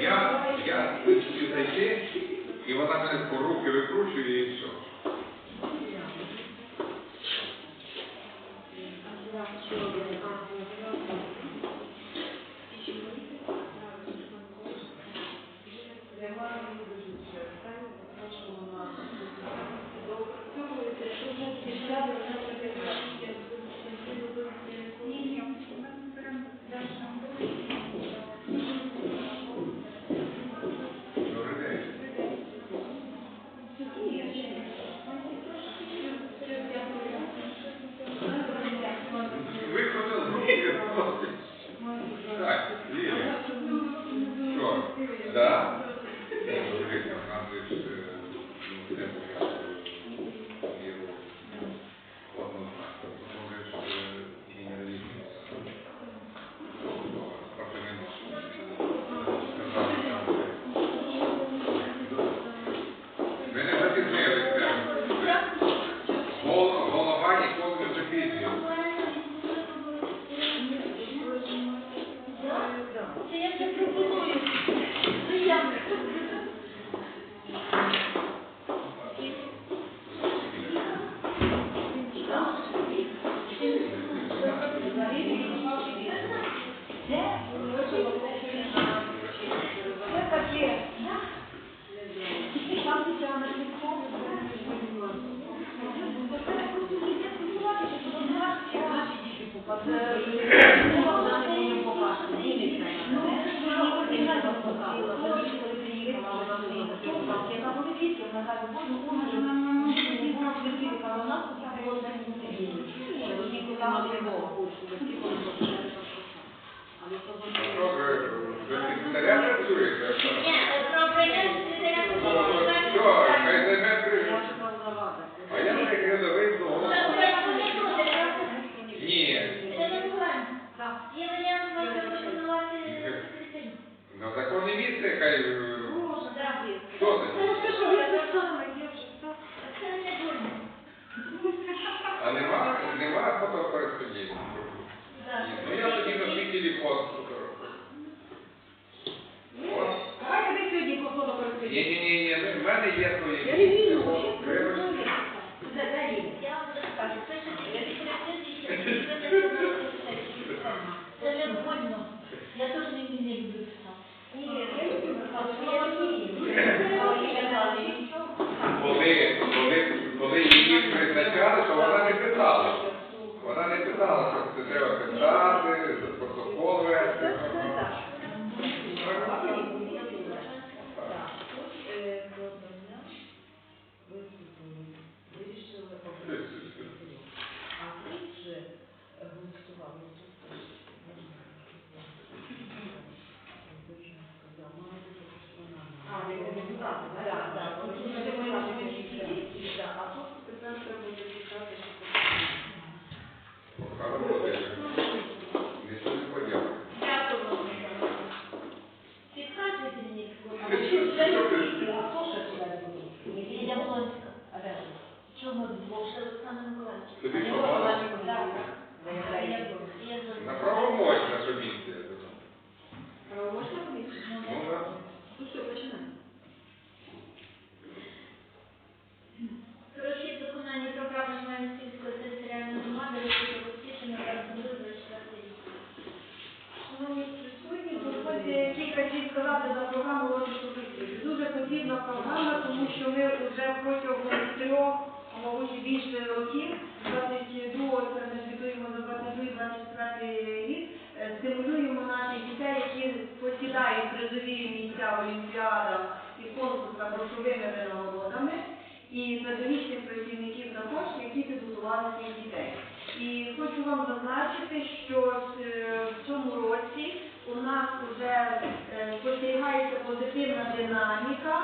Я, я хочу зайти, і вона мене по руки викручує. на подивіться, на газу воду, у нас же не було прикидка, але у нас це було за місце. Ніколи не було. мене є своє. Я не вірю. Living Бачити, що е, в цьому році у нас вже е, спостерігається позитивна динаміка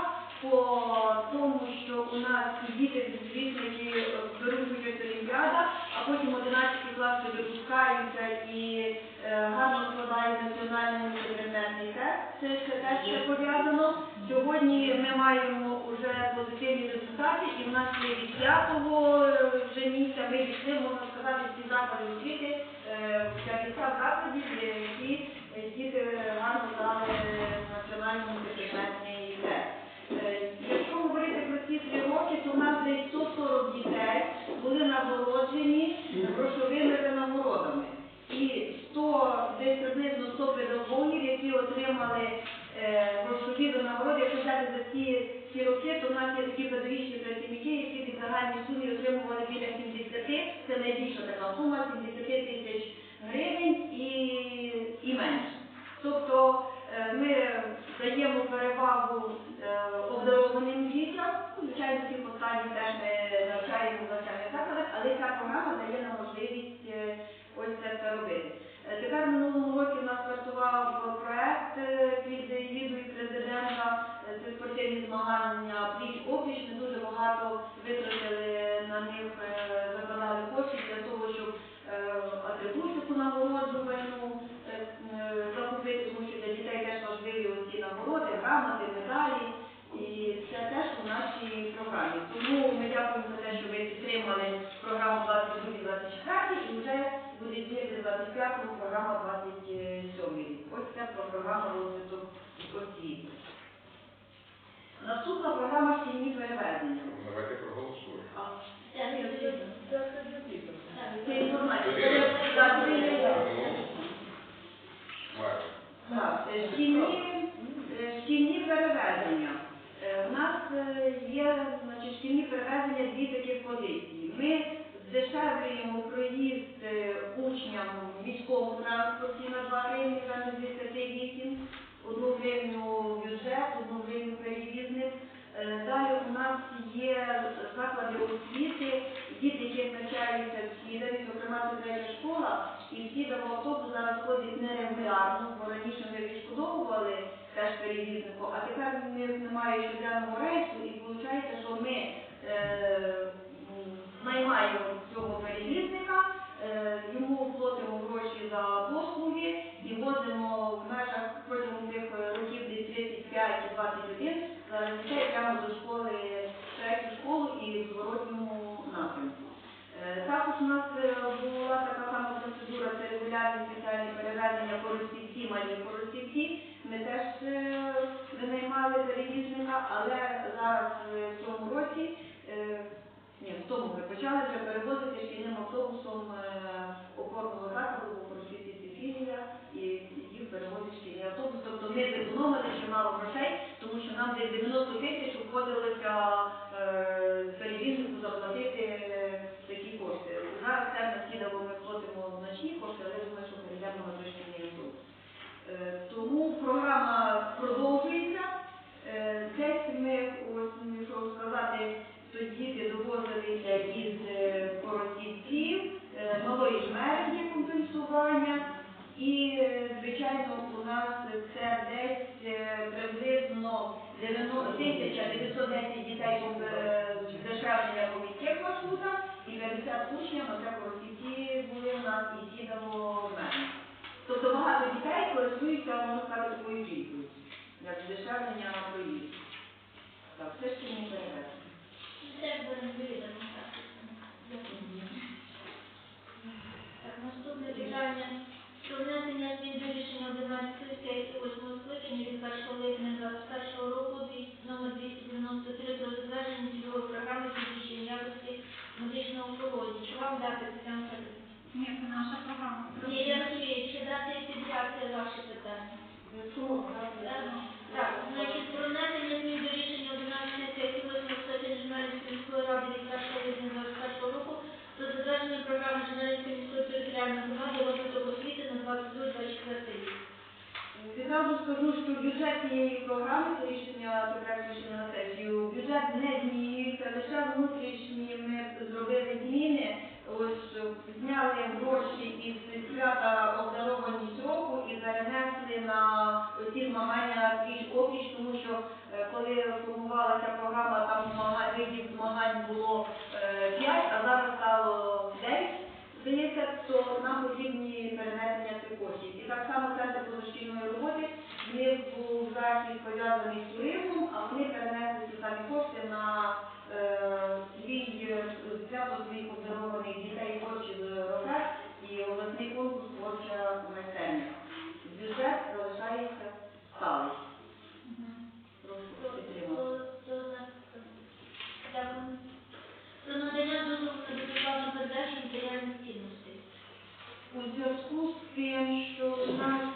по тому, що у нас діти звісно, які беруть олімпіада, а потім 11 класи випускаються і е, гарно складають національний університетний тест. Це все те, що пов'язано. Сьогодні ми маємо вже позитивні результати, і в нас є від 5 вже місця ми дійшли, можна сказати, всі заклади освіти, е, 50 закладів, е, які е, діти гарно здали національний мультипредметний тест. Е, Якщо говорити про ці три роки, то в нас десь 140 дітей були нагороджені грошовими винагородами. І 100, десь приблизно 100 педагогів, які отримали е, грошові винагороди, якщо взяти за ці, ці роки, то в нас є такі педагогічні працівники, які від загальній сумі отримували біля 70, це найбільша така сума, 70 тисяч гривень і, і менше. Тобто е, ми даємо перевагу е, обдарованим дітям, звичайно, всіх останніх теж ми навчаємо навчальних закладах, але ця програма дає нам можливість е, ось це все робити. Е, Тепер в минулому році у нас стартував проект е, під егідою президента, е, це спортивні змагання пліч опліч. Ми дуже багато витратили на них, е, закладали коштів для того, щоб е, атрибутику нагороджувальну е, е, закупити, тому що для дітей теж важливі ці нагороди, грамоти, медалі. І це теж у нашій програмі. Тому ми дякуємо за те, що ви підтримали програму 22-24 і вже буде діяти 25-му програма 27 рік. Ось це про програму розвиток освіти. Наступна програма шкільні переведення. Давайте проголосуємо. А, не потрібно. Це інформація. Так. Ну. Так, е, шкільні, е, шкільні перевезення. Е, У нас е, є значить, шкільні перевезення дві таких позиції. Ми здешевлюємо проїзд е, учням в міському транспорті на 2 гривні заклади освіти, діти, які навчаються в Сідові, зокрема це третя школа, і в Сідово автобус зараз ходить нерегулярно, бо раніше ми відшкодовували теж перевізнику, а тепер в них немає щоденного рейсу, і виходить, що ми е, наймаємо цього перевізника, е, йому платимо гроші за послуги і возимо в межах протягом тих е, років десь 35 і 21 за дітей прямо до школи, в третю школу і в зворотньому напрямку. Е, Також у нас е, була така сама процедура, це регулярні спеціальні перевезення коростівці, малі коростівці. Ми теж е, винаймали перевізника, але зараз е, в цьому році, е, ні, в тому ми почали вже перевозити шкільним автобусом е, опорного закладу, бо коростівці це і їх перевозить шкільний автобус. Тобто ми зекономили чимало грошей, тому що нам десь 90 тисяч обходилося е, перевізнику заплатити е, такі кошти. Зараз це на Сідово ми платимо значні кошти, але я думаю, що перейдемо на дошкільний автобус. Е, Тому програма продовжується. Е, Десь ми, ось, ну, сказати, то діти довозилися із е, коротівців, е, малої жмери є компенсування. І, е, звичайно, у нас це десь е, приблизно 90 тисяча 910 дітей е, здешевлення по міських маршрутах і 50 учнів, а це коротівці були у нас і сідамо в мене. Тобто багато користуються, можна сказати, такою пільгою, як здешевлення проїзду. Так, все ще не перевезення. Це буде вирізано. Так, наступне питання. Про внесення змін до рішення 11 сесії 8 скликання від 1 липня 2021 року дві- номер 293 про затвердження цільової програми підвищення якості медичного охорони. Чи вам дати Тетяна Федорівна? Ні, це наша програма. Ні, я розумію, чи дати підряд це ваше питання. Якщо Так, Так, значить, про внесення змін до рішення 11 сесії 8 скликання Журналістської міської ради від 1 липня 2021 року про затвердження програми Журналістської міської територіальної громади розвиток освіти на 22-24 рік. Відразу скажу, що бюджет цієї програми, це рішення проект рішення на сесію, бюджет не змінюється, лише внутрішні ми зробили зміни. ось е, зняли гроші із свята обдарованість року і перенесли на ці змагання більш опліч, тому що е, коли формувалася програма, там змага- видів змагань було 5, а зараз стало 9. Здається, то нам потрібні перенесення цих коштів. І так само центр позашкільної роботи, в них був захід пов'язаний з туризмом, а вони перенесли самі кошти на е, свій е, свято своїх обдарованих дітей творчих роках і обласний конкурс творча майстерня. Бюджет залишається сталий. Прошу підтримати. Дякую. Про надання дозволу на безоплатну передачу матеріальних цінностей. У зв'язку з тим, що у нас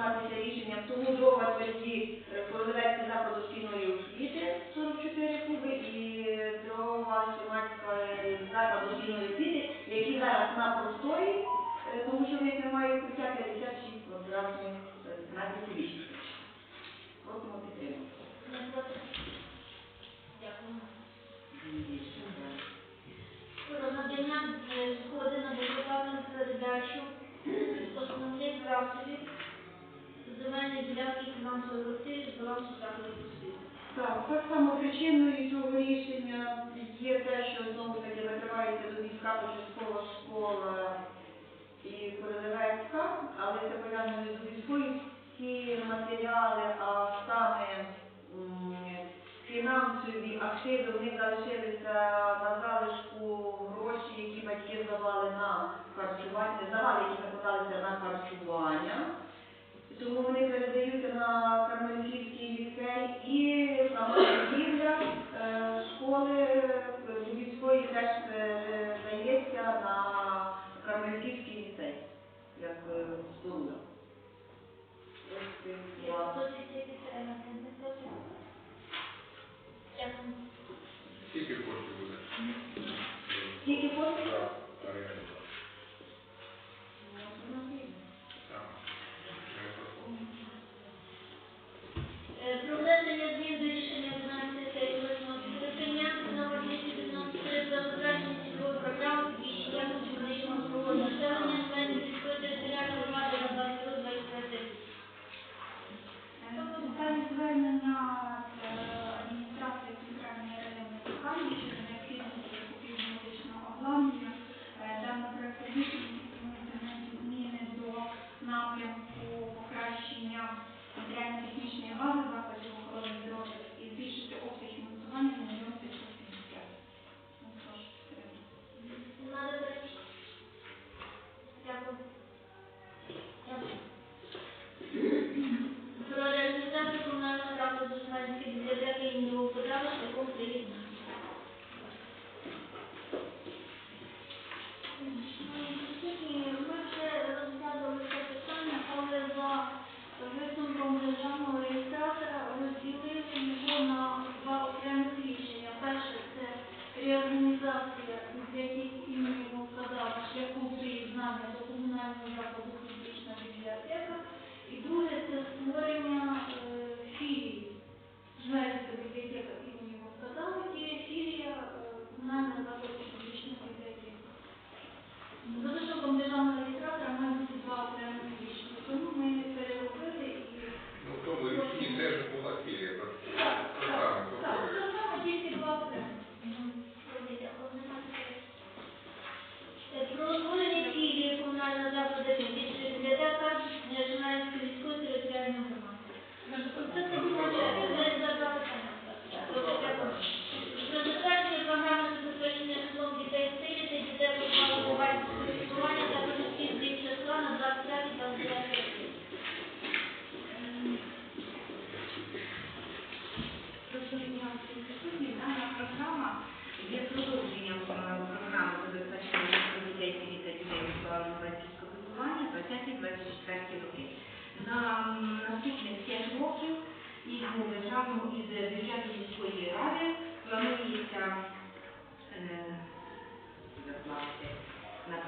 прийматися рішенням. Тому дрова тверді Королевський заклад шкільної освіти Так, так само причиною цього рішення є те, що знову таки закривається Дубівська початкова школа і Королевецька, але це пов'язано з Дубівською ці матеріали, а саме фінансові активи, в залишилися на залишку гроші, які батьки здавали на харчування, здавали, які накладалися на харчування. Тому вони передаються на Кармельківський ліцей і сама будівля е, школи Дубівської теж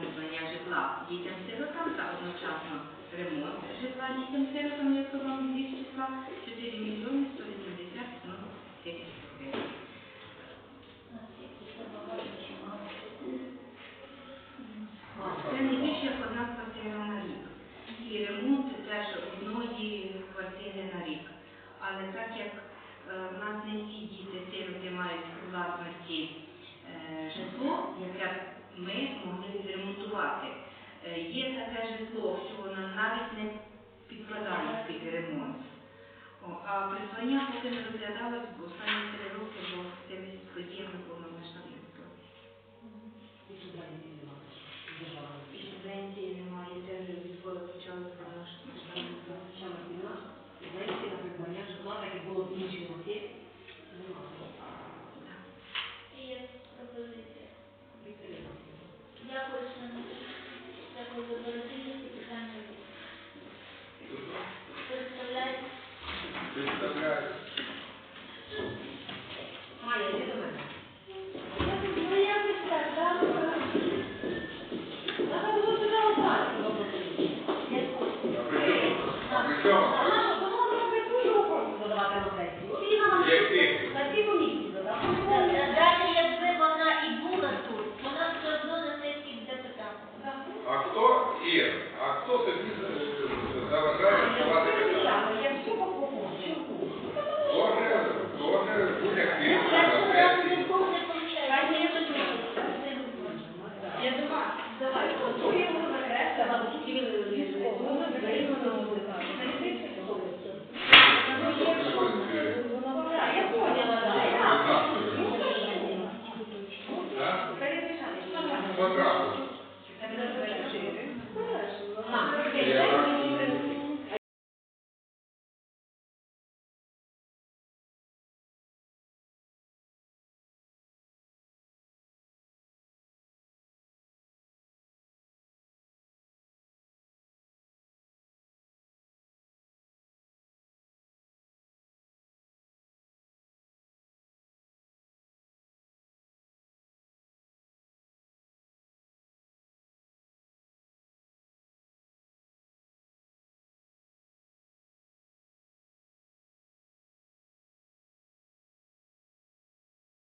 придбання житла дітям сиротам та одночасно ремонт житла дітям сиротам, як вам з числа 4 мільйони 180 ну, тисяч гривень. Це не більше як одна квартира на рік. І ремонт теж одної квартири на рік. Але так як е, в нас не всі діти сироти мають власності е, житло, яке відремонтувати. Е, Є таке житло, що воно навіть не підкладає під ремонт. А призвання поки не розглядалось, останні три роки, бо цими подіями повномасштабного